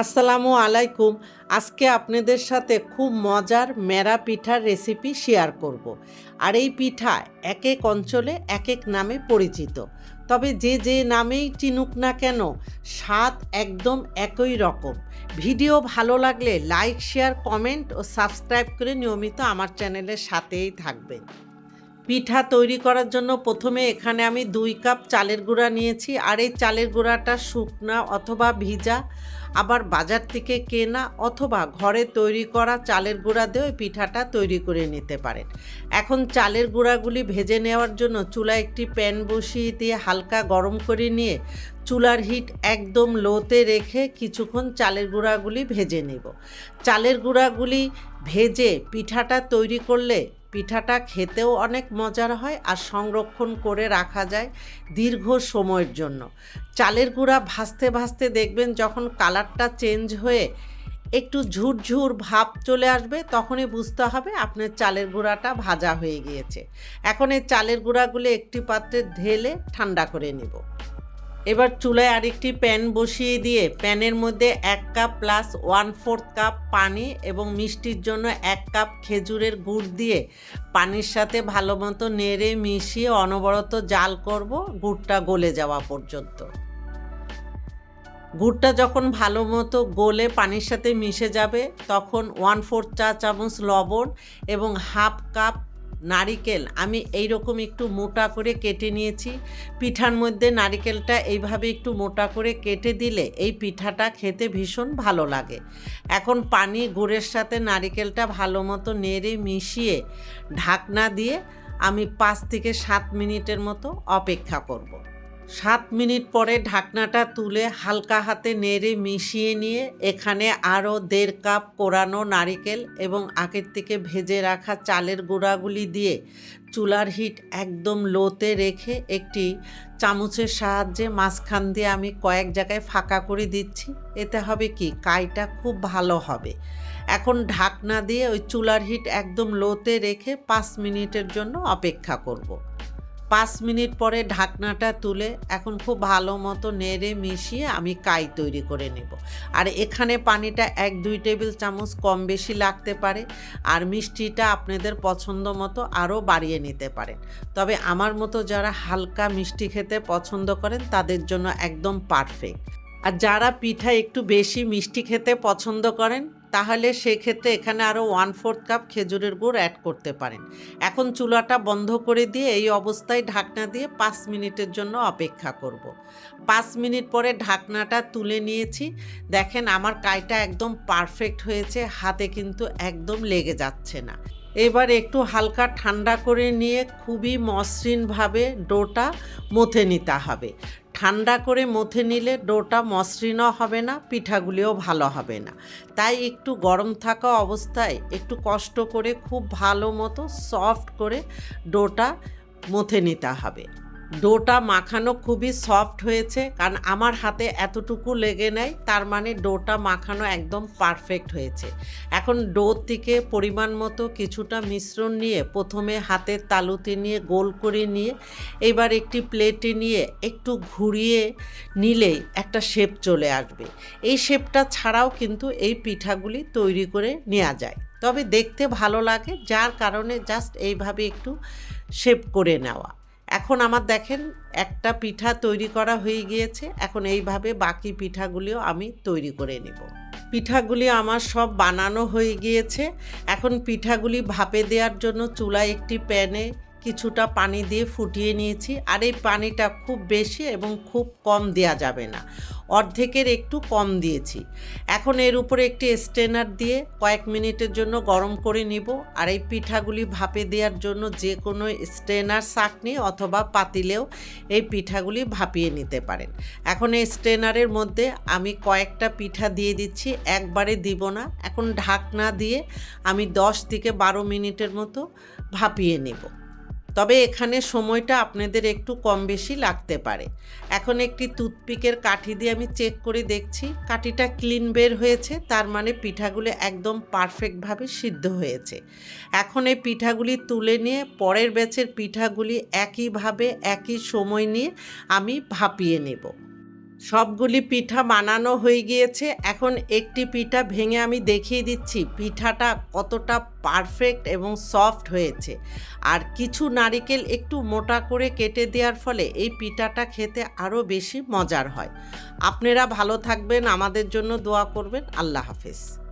আসসালামু আলাইকুম। আজকে আপনাদের সাথে খুব মজার মেরা পিঠার রেসিপি শেয়ার করব। আর এই পিঠা এক এক অঞ্চলে এক এক নামে পরিচিত। তবে যে যে নামেই চিনুক না কেন, স্বাদ একদম একই রকম। ভিডিও ভালো লাগলে লাইক শেয়ার কমেন্ট ও সাবস্ক্রাইব করে নিয়মিত আমার চ্যানেলের সাথেই থাকবেন। পিঠা তৈরি করার জন্য প্রথমে এখানে আমি দুই কাপ চালের গুঁড়া নিয়েছি। আর এই চালের গুঁড়াটা শুকনা অথবা ভিজা, আবার বাজার থেকে কেনা অথবা ঘরে তৈরি করা চালের গুঁড়া এই পিঠাটা তৈরি করে নিতে পারেন। এখন চালের গুঁড়াগুলি ভেজে নেওয়ার জন্য চুলা একটি প্যান বসিয়ে দিয়ে হালকা গরম করে নিয়ে চুলার হিট একদম লোতে রেখে কিছুক্ষণ চালের গুঁড়াগুলি ভেজে নেব। চালের গুঁড়াগুলি ভেজে পিঠাটা তৈরি করলে পিঠাটা খেতেও অনেক মজার হয় আর সংরক্ষণ করে রাখা যায় দীর্ঘ সময়ের জন্য। চালের গুঁড়া ভাজতে ভাজতে দেখবেন যখন কালারটা চেঞ্জ হয়ে একটু ঝুরঝুর ভাব চলে আসবে, তখনই বুঝতে হবে আপনার চালের গুঁড়াটা ভাজা হয়ে গিয়েছে। এখন এই চালের গুঁড়াগুলো একটি পাত্রে ঢেলে ঠান্ডা করে নেব। এবার চুলায় আরেকটি প্যান বসিয়ে দিয়ে প্যানের মধ্যে এক cup plus one fourth cup পানি এবং মিষ্টির জন্য এক কাপ খেজুরের গুড় দিয়ে পানির সাথে ভালো মতো নেড়ে মিশিয়ে অনবরত জাল করব, গুড়টা গলে যাওয়া পর্যন্ত। গুড়টা যখন ভালো মতো গলে পানির সাথে মিশে যাবে, তখন ওয়ান ফোর্থ চা চামচ লবণ এবং হাফ কাপ নারিকেল। আমি এই রকম একটু মোটা করে কেটে নিয়েছি। পিঠার মধ্যে নারিকেলটা এইভাবে একটু মোটা করে কেটে দিলে এই পিঠাটা খেতে ভীষণ ভালো লাগে। এখন পানি গুড়ের সাথে নারিকেলটা ভালো মতো নেড়ে মিশিয়ে ঢাকনা দিয়ে আমি পাঁচ থেকে সাত মিনিটের মতো অপেক্ষা করব। সাত মিনিট পরে ঢাকনাটা তুলে হালকা হাতে নেড়ে মিশিয়ে নিয়ে এখানে আরও দেড় কাপ কোরানো নারিকেল এবং আগের থেকে ভেজে রাখা চালের গুঁড়াগুলি দিয়ে চুলার হিট একদম লোতে রেখে একটি চামচের সাহায্যে মাঝখান দিয়ে আমি কয়েক জায়গায় ফাঁকা করে দিচ্ছি। এতে হবে কি? কাইটা খুব ভালো হবে। এখন ঢাকনা দিয়ে ওই চুলার হিট একদম লোতে রেখে পাঁচ মিনিটের জন্য অপেক্ষা করব। পাঁচ মিনিট পরে ঢাকনাটা তুলে এখন খুব ভালো মতো নেড়ে মিশিয়ে আমি কাই তৈরি করে নেব। আর এখানে পানিটা এক দুই টেবিল চামচ কম বেশি লাগতে পারে আর মিষ্টিটা আপনাদের পছন্দ মতো আরও বাড়িয়ে নিতে পারেন। তবে আমার মতো যারা হালকা মিষ্টি খেতে পছন্দ করেন তাদের জন্য একদম পারফেক্ট। আর যারা পিঠা একটু বেশি মিষ্টি খেতে পছন্দ করেন তাহলে সেক্ষেত্রে এখানে আরও ওয়ান ফোর্থ কাপ খেজুরের গুড় অ্যাড করতে পারেন। এখন চুলাটা বন্ধ করে দিয়ে এই অবস্থায় ঢাকনা দিয়ে পাঁচ মিনিটের জন্য অপেক্ষা করব। পাঁচ মিনিট পরে ঢাকনাটা তুলে নিয়েছি। দেখেন আমার কাইটা একদম পারফেক্ট হয়েছে, হাতে কিন্তু একদম লেগে যাচ্ছে না। এবার একটু হালকা ঠান্ডা করে নিয়ে খুবই মসৃণভাবে ডোটা মথে নিতে হবে। ঠান্ডা করে মথে নিলে ডোটা মসৃণও হবে না, পিঠাগুলিও ভালো হবে না। তাই একটু গরম থাকা অবস্থায় একটু কষ্ট করে খুব ভালো মতো সফট করে ডোটা মথে নিতে হবে। ডোটা মাখানো খুবই সফট হয়েছে, কারণ আমার হাতে এতটুকু লেগে নেয় তার মানে ডোটা মাখানো একদম পারফেক্ট হয়েছে। এখন ডো থেকে পরিমাণ মতো কিছুটা মিশ্রণ নিয়ে প্রথমে হাতের তালুতে নিয়ে গোল করে নিয়ে, এবার একটি প্লেটে নিয়ে একটু ঘুরিয়ে নিলেই একটা শেপ চলে আসবে। এই শেপটা ছাড়াও কিন্তু এই পিঠাগুলি তৈরি করে নেওয়া যায়। তবে দেখতে ভালো লাগে, যার কারণে জাস্ট এইভাবে একটু শেপ করে নেওয়া। এখন আমার দেখেন, একটা পিঠা তৈরি করা হয়ে গিয়েছে, এখন এইভাবে বাকি পিঠাগুলিও আমি তৈরি করে নেব। পিঠাগুলি আমার সব বানানো হয়ে গিয়েছে, এখন পিঠাগুলি ভাপে দেওয়ার জন্য চুলায় একটি প্যানে কিছুটা পানি দিয়ে ফুটিয়ে নিয়েছি আর এই পানিটা খুব বেশি এবং খুব কম দেওয়া যাবে না। অর্ধেকের একটু কম দিয়েছি। এখন এর উপরে একটি স্ট্রেনার দিয়ে কয়েক মিনিটের জন্য গরম করে নিব আর এই পিঠাগুলি ভাপে দেওয়ার জন্য যে কোনো স্ট্রেনার চাকনি অথবা পাতিলেও এই পিঠাগুলি ভাপিয়ে নিতে পারেন। এখন এই স্ট্রেনারের মধ্যে আমি কয়েকটা পিঠা দিয়ে দিচ্ছি, একবারে দিব না। এখন ঢাকনা দিয়ে আমি দশ থেকে বারো মিনিটের মতো ভাপিয়ে নেব। তবে এখানে সময়টা আপনাদের একটু কম বেশি লাগতে পারে। এখন একটি টুথপিকের কাঠি দিয়ে আমি চেক করে দেখছি। কাঠিটা ক্লিন বের হয়েছে, তার মানে পিঠাগুলো একদম পারফেক্টভাবে সিদ্ধ হয়েছে। এখন এই পিঠাগুলি তুলে নিয়ে, পরের ব্যাচের পিঠাগুলি একইভাবে, একই সময় নিয়ে আমি ভাপিয়ে নেব। সবগুলি পিঠা বানানো হয়ে গিয়েছে। এখন একটি পিঠা ভেঙে আমি দেখিয়ে দিচ্ছি। পিঠাটা কতটা পারফেক্ট এবং সফট হয়েছে। আর কিছু নারিকেল একটু মোটা করে কেটে দেওয়ার ফলে এই পিঠাটা খেতে আরও বেশি মজার হয়। আপনারা ভালো থাকবেন। আমাদের জন্য দোয়া করবেন। আল্লাহ হাফেজ।